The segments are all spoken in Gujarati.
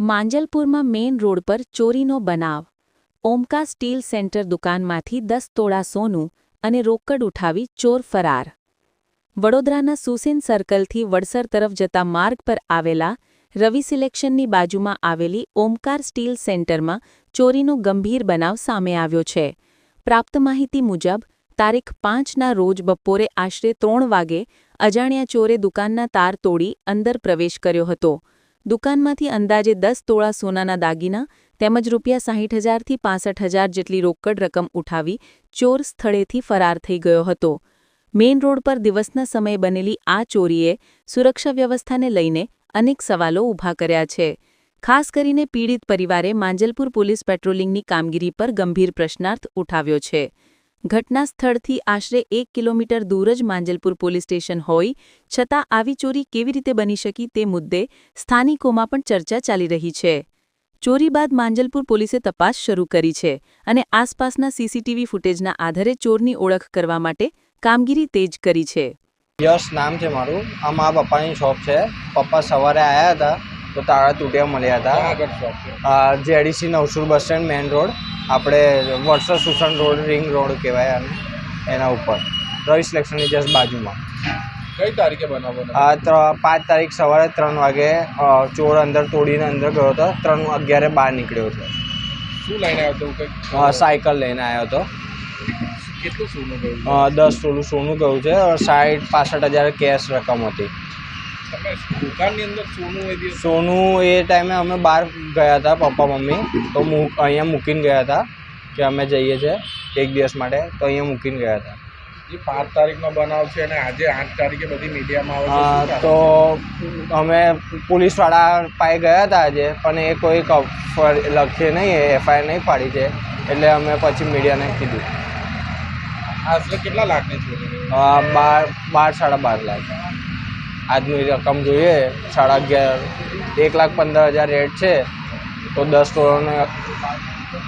માંજલપુરમાં મેઇન રોડ પર ચોરીનો બનાવ. ઓમકા સ્ટીલ સેન્ટર દુકાનમાંથી દસ તોળા સોનું અને રોકડ ઉઠાવી ચોર ફરાર. વડોદરાના સુસેન સર્કલથી વડસર તરફ જતા માર્ગ પર આવેલા રવિ સિલેક્શનની બાજુમાં આવેલી ઓમકાર સ્ટીલ સેન્ટરમાં ચોરીનો ગંભીર બનાવ સામે આવ્યો છે. પ્રાપ્ત માહિતી મુજબ, તારીખ પાંચના રોજ બપોરે આશરે ત્રણ વાગે અજાણ્યા ચોરે દુકાનના તાર તોડી અંદર પ્રવેશ કર્યો હતો. દુકાનમાંથી અંદાજે દસ તોળા સોનાના દાગીના તેમજ રૂપિયા સાહીઠ હજારથી પાસઠ હજાર જેટલી રોકડ રકમ ઉઠાવી ચોર સ્થળેથી ફરાર થઈ ગયો હતો. મેઇન રોડ પર દિવસના સમયે બનેલી આ ચોરીએ સુરક્ષા વ્યવસ્થાને લઈને અનેક સવાલો ઊભા કર્યા છે. ખાસ કરીને પીડિત પરિવારે માંજલપુર પોલીસ પેટ્રોલિંગની કામગીરી પર ગંભીર પ્રશ્નાર્થ ઉઠાવ્યો છે. ઘટના સ્થળથી આશરે એક કિલોમીટર દૂર જ માંજલપુર પોલીસ સ્ટેશન હોય છતાં આવી ચોરી કેવી રીતે બની શકી તે મુદ્દે સ્થાનિકોમાં પણ ચર્ચા ચાલી રહી છે. ચોરી બાદ માંજલપુર પોલીસે તપાસ શરૂ કરી છે અને આસપાસના સીસીટીવી ફૂટેજના આધારે ચોરની ઓળખ કરવા માટે કામગીરી તેજ કરી છે. યશ નામ છે મારું. આ મારા પપ્પાની શોપ છે. પપ્પા સવારે આવ્યા હતા તો તાળા તૂટ્યા મળ્યા હતા. આ જેડીસી નવસુર બસ સ્ટેન્ડ મેઇન રોડ. આપણે Vadsar Susen road ring road કહેવાય આને એના ઉપર. રવિ સિલેક્શનની જસ્ટ બાજુમાં. કઈ તારીખે બનાવવાનો? આ પાંચ તારીખ સવારે ત્રણ વાગે ચોર અંદર તોડીને અંદર ગયો હતો ત્રણ અગિયારે બહાર નીકળ્યો છે શું લઈને આવ્યો હતો સાયકલ લઈને આવ્યો હતો. કેટલું સોનું ગયું? દસ તોલું સોનું ગયું છે સાઠ પાસઠ હજાર કેશ રકમ હતી. તમે દુકાનની અંદર સોનું એ સોનું એ ટાઈમે અમે બહાર ગયા હતા પપ્પા મમ્મી. તો અહીંયા મૂકીને ગયા હતા કે અમે જઈએ છીએ એક દિવસ માટે. તો અહીંયા મૂકીને ગયા હતા. જે પાંચ તારીખનો બનાવ છે અને આજે આઠ તારીખે બધી મીડિયામાં આવે તો અમે પોલીસવાળા પાસે ગયા હતા આજે પણ એ કોઈ લખે નહીં એફઆઈઆર નહીં પાડી છે. એટલે અમે પછી મીડિયાને કીધું? આશરે કેટલા લાખની ચોરી? બાર બાર સાડા બાર લાખ. આજની રકમ જોઈએ સાડા અગિયાર એક લાખ પંદર હજાર રેટ છે તો દસ કરોડને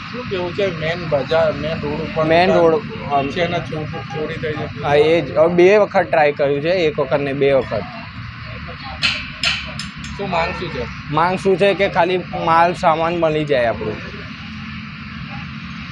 શું કેવું છે? મેન બજાર મેન રોડ ઉપર મેન રોડ છે ને ચોરી થઈ છે હા એ જ. બે વખત ટ્રાય કર્યું છે એક વખત ને બે વખત. શું માંગ શું છે? માંગ શું છે કે ખાલી માલ સામાન મળી જાય આપણું.